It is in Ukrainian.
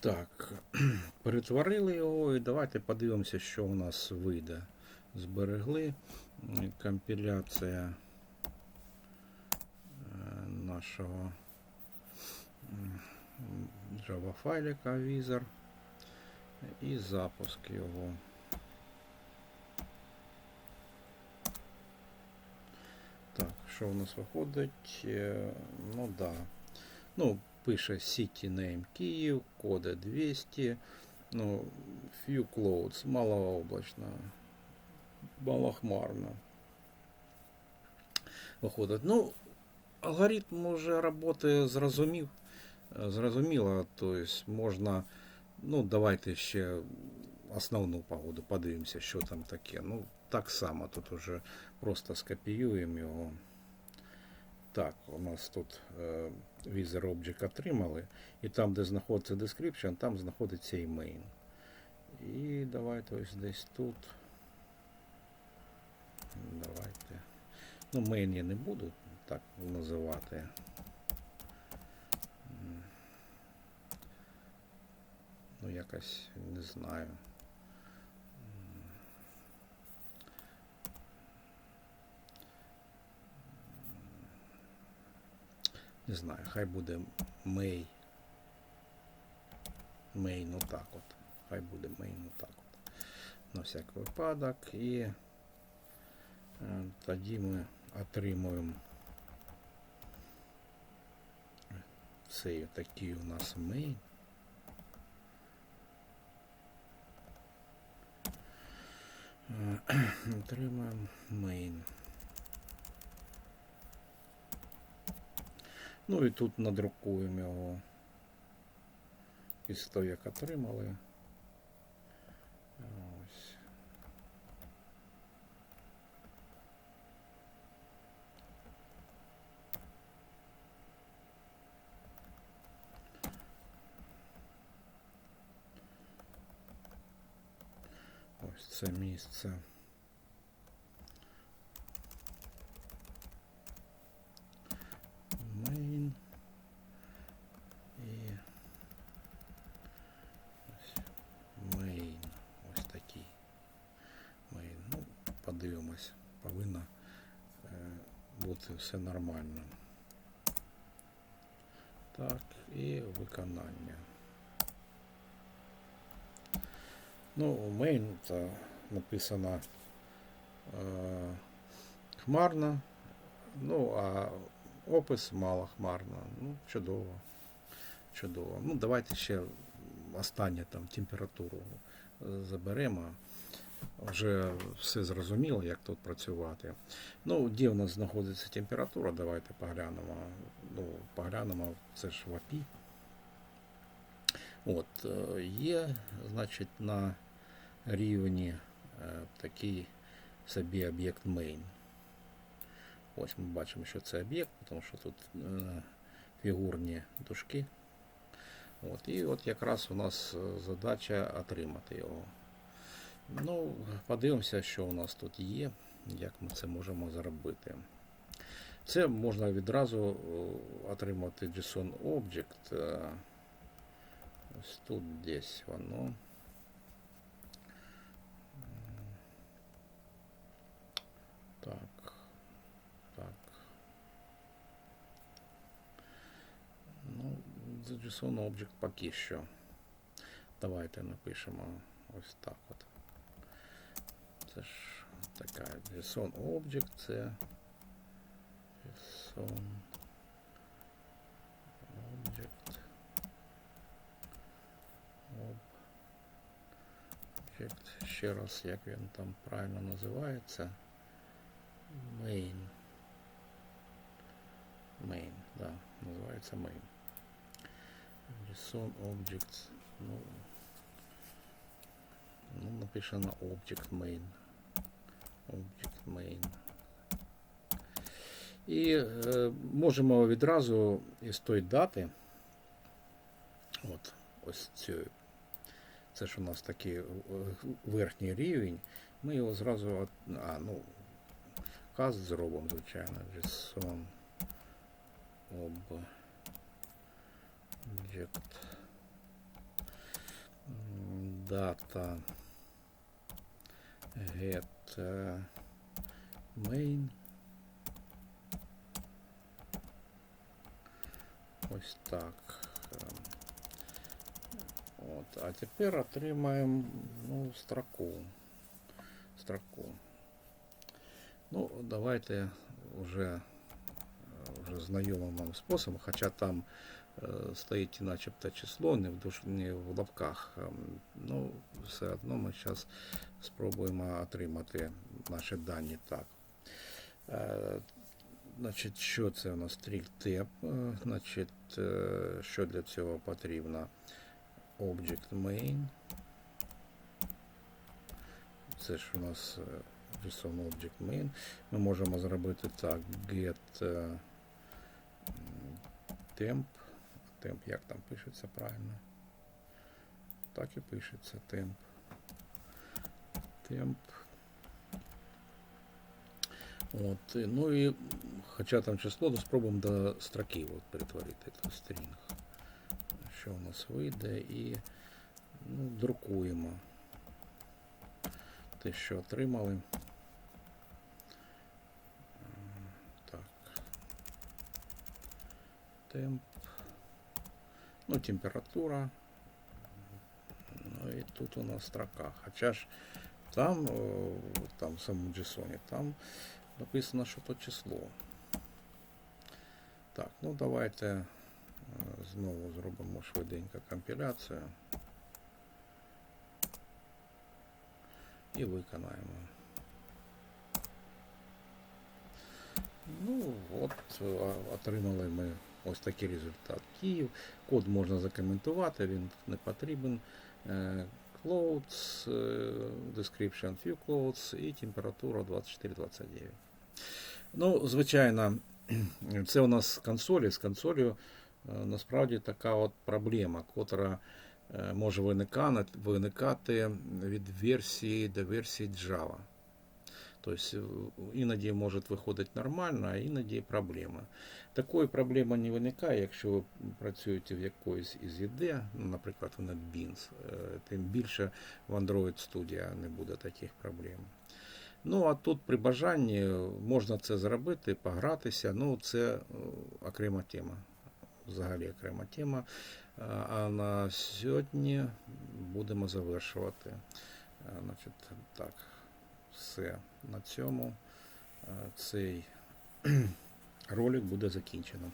Так, перетворили його і давайте подивимося, що у нас вийде. Зберегли компіляція е, нашого Java файлика Wizard і запуск його. Так, що у нас виходить? Е, Ну да. Ну, пише City Name Київ, коди 200, ну, Few Clouds, малооблачно, малохмарно. Виходить. Ну, алгоритм уже роботи зрозумів. е, Зрозуміло, тобто можна, ну, давайте ще основну погоду подивимося, що там таке. Ну, так само, тут уже просто скопіюємо його. Так, у нас тут е, Wizard Object отримали, і там, де знаходиться description, там знаходиться і main. І давайте ось десь тут. Давайте. Ну, main я не буду так називати. Ну, якось не знаю. Не знаю, хай буде Мей. Мей, ну так от. Хай буде Мей, ну так от. На всяк випадок. І е, тоді ми отримуємо цей такий у нас мей. Е, Отримаємо main. Ну і тут надрукуємо його після того, як отримали. Ось. Ось це місце. Main. І ось main. Ось такий. Main. Ну, подивимось. Повинно е, бути все нормально. Так, і виконання. Ну, main це написано е, хмарно. Ну, а опис мало хмарно. Ну, чудово. Чудово. Ну, давайте ще останнє там температуру заберемо. Вже все зрозуміло, як тут працювати. Ну, де в нас знаходиться температура, давайте поглянемо. Ну, поглянемо, це ж в API. От, е, є, значить, на рівні е, такий собі об'єкт main. Ось ми бачимо, що це об'єкт, тому що тут е, фігурні дужки. От, і от якраз у нас задача отримати його. Ну, подивимося, що у нас тут є, як ми це можемо зробити. Це можна відразу е, отримати JSON Object. е, Ось тут десь воно. Так. Так. Ну, JSON Object поки що. Давайте напишемо ось так от. Це ж така JSON Object, це JSON Object. Object. Ще раз, як він там правильно називається. Main. Main, да, називається main. JSON Objects. Ну, ну написано Object Main. Object Main. І е, можемо відразу із тої дати. От, ось цю. Це ж у нас такий е, верхній рівень. Ми його зразу. А, ну, каст зробимо, звичайно. JSON Object data get е, main. Ось так. Ем, От, а тепер отримаємо ну, строку. Строку. Ну, давайте вже, е, вже знайомим вам способом, хоча там е, стоїть начебто число, не в, душ, не в лапках. ем, Ну, все одно ми зараз спробуємо отримати наші дані так. Е, Значить, що це у нас стрільтеп? Е, Значить, е, що для цього потрібно? Object main. Це ж у нас JSON Object main. Ми можемо зробити так: get temp. Temp як там пишеться правильно? Так і пишеться temp. Temp. От, ну і хоча там число, то спробуємо до строки от, перетворити це стрінг. Що у нас вийде і ну, друкуємо те, що отримали. Так. Темп. Ну, температура. І тут у нас строка. Хоча ж там, там в самому JSON, там написано, що то число. Так, ну давайте знову зробимо швиденько компіляцію. І виконаємо. Ну, от е, отримали ми ось такий результат. Київ. Код можна закоментувати, він не потрібен. Е, Clothes, е, description few clothes і температура 24-29. Ну, звичайно, це у нас консолі. З консолью е, насправді така от проблема, котра може виникати від версії до версії Java. Тобто е, іноді може виходити нормально, а іноді проблема. Такої проблеми не виникає, якщо ви працюєте в якоїсь із IDE, ну, наприклад, в NetBeans, е, тим більше в Android Studio не буде таких проблем. Ну, а тут при бажанні можна це зробити, погратися. Ну, це е, окрема тема. Взагалі окрема тема. А- А на сьогодні будемо завершувати. Е, Значить, так, все на цьому. е, Цей ролик буде закінчено.